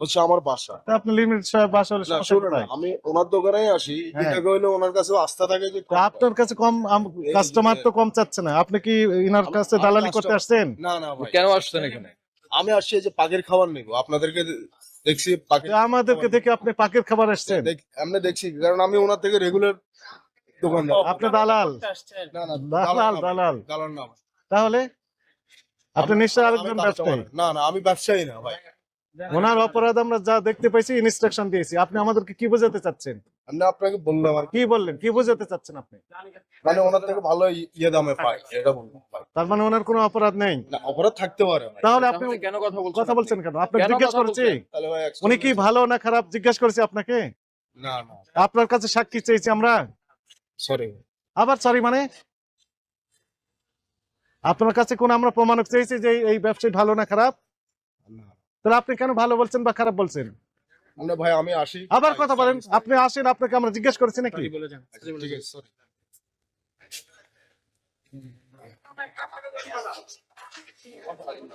হচ্ছে আমার বাসা। আপনি লিমিট সাহেব বাসা হলে না সমস্যা শুনুন আমি ওনার দোকানে আসি হ্যাঁ। এটাকে হইলে ওনার কাছেও আস্থা থাকে যে আপনার কাছে কম কাস্টমার তো কম চাচ্ছে না। আপনি কি ইনার আমি- কাছে আমি দালালি করতে আসছেন? না না ভাই। কেন আসছেন এখানে? আমি আসছি এই যে পাখির খাবার নেব। আপনাদেরকে দেখছি পাখির তো আমাদেরকে দেখে আপনি পাকের খাবার আসছেন? দেখ- এমনি দেখছি কারণ আমি ওনার থেকে রেগুলার দোকানদার আপনি দালাল। না না দালাল দালাল দালাল। না তাহলে? আপনি নিশ্চয়ই আমি আরেকজন ব্যবসায়ী। না না আমি ব্যবসায়ী না ভাই। ওনার অপরাধ আমরা যা দেখতে পাইছি ইনস্ট্রাকশন দিয়েছি। আপনি আমাদেরকে কি বোঝাতে চাচ্ছেন? আমি আপনাকে বললাম আর কি। বললেন? কি বোঝাতে চাচ্ছেন আপনি? মানে ওনার থেকে ভালো ইয়ে দামে পাই এটা বললাম তার মানে ওনার কোনো অপরাধ নেই? না অপরাধ থাকতে পারে তাহলে আপনি কেন কথা বলছেন কথা বলছেন কেন? আপনি জিজ্ঞেস করছি? বলছেন? তাহলে ভাই উনি কি ভালো না খারাপ জিজ্ঞেস করেছি আপনাকে? না না। আপনার কাছে সাক্ষী চেয়েছি আমরা? সরি আবার সরি মানে? আপনার কাছে কোন আমরা প্রমাণক চেয়েছি যে এই- এই ব্যবসায়ী ভালো না খারাপ? তাহলে আপনি কেন ভালো বলছেন বা খারাপ বলছেন? আমরা ভাই আমি আসি। আবার কথা বলেন। আপনি আসেন আপনাকে আমরা জিজ্ঞেস করেছি নাকি? আচ্ছা, ঠিক আছে সরি